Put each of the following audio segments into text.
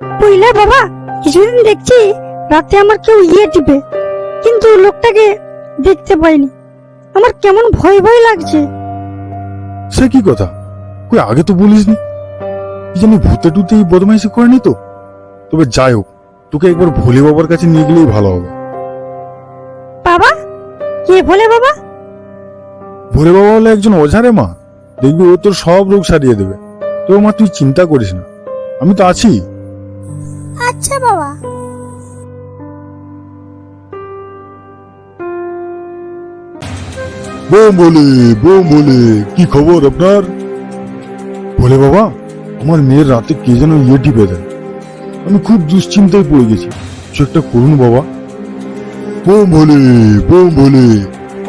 বুঝলে বাবা কিছুদিন দেখছি রাতে আমার কেউ ইয়ে টিপে কিন্তু লোকটাকে দেখতে পাইনি। আমার কেমন ভয় ভয় লাগছে। সে কি কথা? কই আগে তো বলিসনি? কি জানি ভূতে টুতে এই বদমাইশি করেনি তো? তবে যাই হোক তোকে একবার ভোলে বাবার কাছে নিয়ে গেলেই ভালো হবে। বাবা? কে বলে বাবা? ভোলে বাবা হলো একজন ওঝারে মা। দেখবি ও তোর সব রোগ সারিয়ে দেবে। তো মা তুই চিন্তা করিস না। আমি তো আছি। আচ্ছা বাবা বোম বলে বোম বলে কি খবর আপনার বলে বাবা আমার মেয়ের রাতে কে যেন ইয়ে টিপে দেয় আমি খুব দুশ্চিন্তায় পড়ে গেছি কিছু একটা করুন বাবা বোম বলে বোম বলে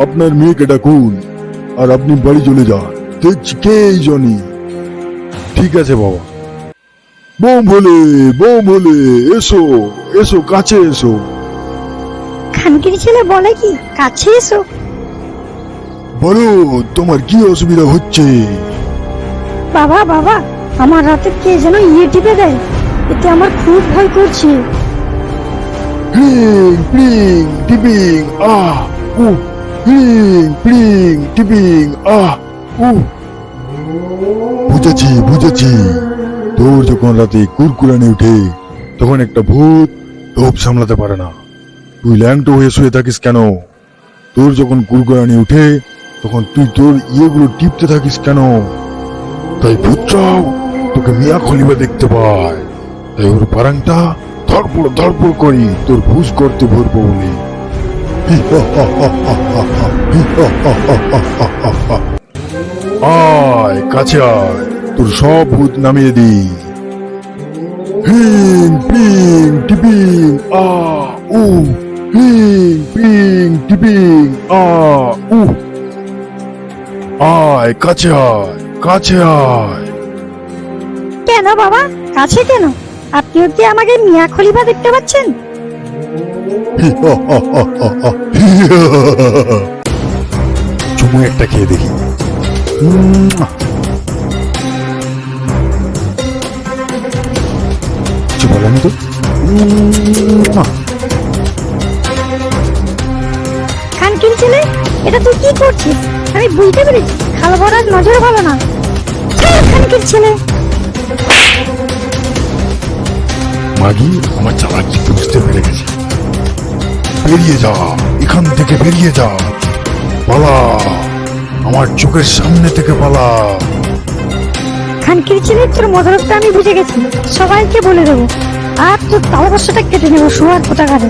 আপনার মেয়েকে ডাকুন আর আপনি বাড়ি চলে যান দেখছি কে এই জনি ঠিক আছে বাবা বোম বলে বোম বলে এসো এসো কাছে এসো। খানকির ছেলে বলে কি কাছে এসো। বলো তোমার কি অসুবিধা হচ্ছে? বাবা বাবা আমার রাতে কে যেন ইয়ে টিপে দেয় এতে আমার খুব ভয় করছে। Pling, pling, tipping, ah, uh, pling, pling, tipping, ah, uh. বুঝেছি বুঝেছি। তোর যখন রাতে কুরকুরানি উঠে, তখন একটা ভূত লোভ সামলাতে পারে না। তুই ল্যাংটো হয়ে শুয়ে থাকিস কেন? তোর যখন কুরকুরানি উঠে, তখন তুই তোর ইয়েগুলো টিপতে থাকিস কেন? তাই ভূতটাও তোকে মিয়া খলিবা দেখতে পায়। তাই ওর পারাংটা ধরপড় ধরপড় করি তোর ভুজ করতে ভরবো বলে। আয়, কাছে আয়। তোর সব ভূত নামিয়ে দি হিং পিং টিপিং আ উ। হিং পিং টিপিং আ উ। আয় কাছে আয় কাছে আয়। কেন বাবা? কাছে কেন? আপনিও কি আমাকে মিয়া খলিফা দেখতে পাচ্ছেন? চুমু একটা খেয়ে দেখি। বলেনি তো। খানকির ছেলে এটা তুই কি করছিস? আমি বুঝতে পেরেছি খালো বড়ার নজর ভালো না। ছাড় খানকির ছেলে। মাগি আমার চালাকি বুঝতে পেরে গেছে? বেরিয়ে যা এখান থেকে বেরিয়ে যা। পালা আমার চোখের সামনে থেকে পালা। খানকির তোর মদরকটা আমি বুঝে গেছি। সবাইকে বলে দেবো। আর তোর তালবস্যটা কেটে নেব শুয়ার কোটাকারে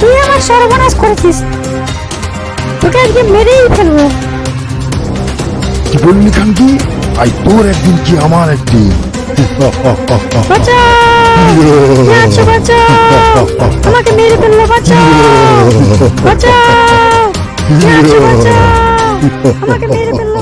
তুই আমার সর্বনাশ করেছিস। তোকে আজকে মেরেই ফেলব। কি বললি খানকি? আই তোর একদিন কি আমার একদিন? আমাকে মেরে ফেলল বাঁচাও! বাঁচাও! বাঁচাও! আমাকে মেরে ফেলল